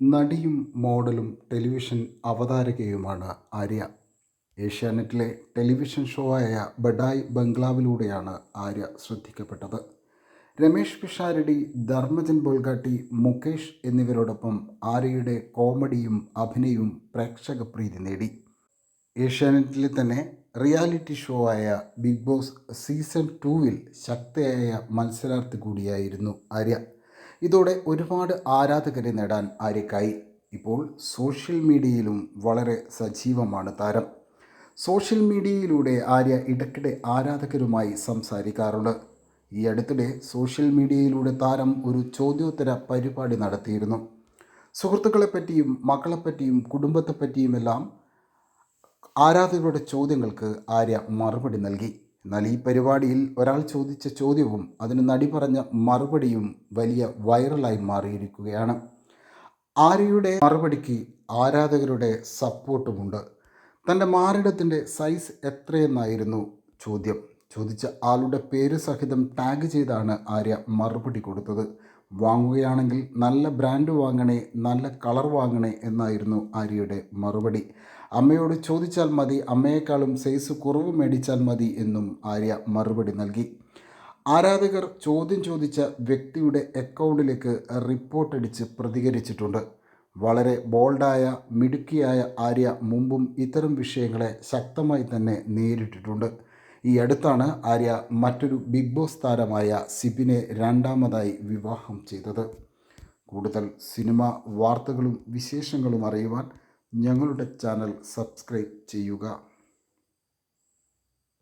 നടിയും മോഡലും ടെലിവിഷൻ അവതാരകയുമാണ് ആര്യ. ഏഷ്യാനെറ്റിലെ ടെലിവിഷൻ ഷോ ആയ ബഡായ് ബംഗ്ലാവിലൂടെയാണ് ആര്യ ശ്രദ്ധിക്കപ്പെട്ടത്. രമേഷ് പിഷാരടി ധർമ്മജൻ ബോൾഗാട്ടി മുകേഷ് എന്നിവരോടൊപ്പം ആര്യയുടെ കോമഡിയും അഭിനയവും പ്രേക്ഷക പ്രീതി നേടി. ഏഷ്യാനെറ്റിലെ തന്നെ റിയാലിറ്റി ഷോ ആയ ബിഗ് ബോസ് സീസൺ ടൂവിൽ ശക്തയായ മത്സരാർത്ഥി കൂടിയായിരുന്നു ആര്യ. ഇതോടെ ഒരുപാട് ആരാധകരെ നേടാൻ ആര്യക്കായി. ഇപ്പോൾ സോഷ്യൽ മീഡിയയിലും വളരെ സജീവമാണ് താരം. സോഷ്യൽ മീഡിയയിലൂടെ ആര്യ ഇടയ്ക്കിടെ ആരാധകരുമായി സംസാരിക്കാറുണ്ട്. ഈ അടുത്തിടെ സോഷ്യൽ മീഡിയയിലൂടെ താരം ഒരു ചോദ്യോത്തര പരിപാടി നടത്തിയിരുന്നു. സുഹൃത്തുക്കളെപ്പറ്റിയും മക്കളെപ്പറ്റിയും കുടുംബത്തെപ്പറ്റിയുമെല്ലാം ആരാധകരുടെ ചോദ്യങ്ങൾക്ക് ആര്യ മറുപടി നൽകി. എന്നാൽ ഈ പരിപാടിയിൽ ഒരാൾ ചോദിച്ച ചോദ്യവും അതിന് നടി പറഞ്ഞ മറുപടിയും വലിയ വൈറലായി മാറിയിരിക്കുകയാണ്. ആര്യയുടെ മറുപടിക്ക് ആരാധകരുടെ സപ്പോർട്ടുമുണ്ട്. തന്റെ മാറിടത്തിന്റെ സൈസ് എത്രയെന്നായിരുന്നു ചോദ്യം. ചോദിച്ച ആളുടെ പേര് സഹിതം ടാഗ് ചെയ്താണ് ആര്യ മറുപടി കൊടുത്തത്. വാങ്ങുകയാണെങ്കിൽ നല്ല ബ്രാൻഡ് വാങ്ങണേ നല്ല കളർ വാങ്ങണേ എന്നായിരുന്നു ആര്യയുടെ മറുപടി. അമ്മയോട് ചോദിച്ചാൽ മതി അമ്മയെക്കാളും സൈസ് കുറവ് മേടിച്ചാൽ മതി എന്നും ആര്യ മറുപടി നൽകി. ആരാധകർ ചോദ്യം ചോദിച്ച വ്യക്തിയുടെ അക്കൗണ്ടിലേക്ക് റിപ്പോർട്ടടിച്ച് പ്രതികരിച്ചിട്ടുണ്ട്. വളരെ ബോൾഡായ മിടുക്കിയായ ആര്യ മുമ്പും ഇത്തരം വിഷയങ്ങളെ ശക്തമായി തന്നെ നേരിട്ടിട്ടുണ്ട്. ഈ അടുത്താണ് ആര്യ മറ്റൊരു ബിഗ് ബോസ് താരമായ സിബിനെ രണ്ടാമതായി വിവാഹം ചെയ്തത്. കൂടുതൽ സിനിമ വാർത്തകളും വിശേഷങ്ങളും അറിയുവാൻ ഞങ്ങളുടെ ചാനൽ സബ്സ്ക്രൈബ് ചെയ്യുക.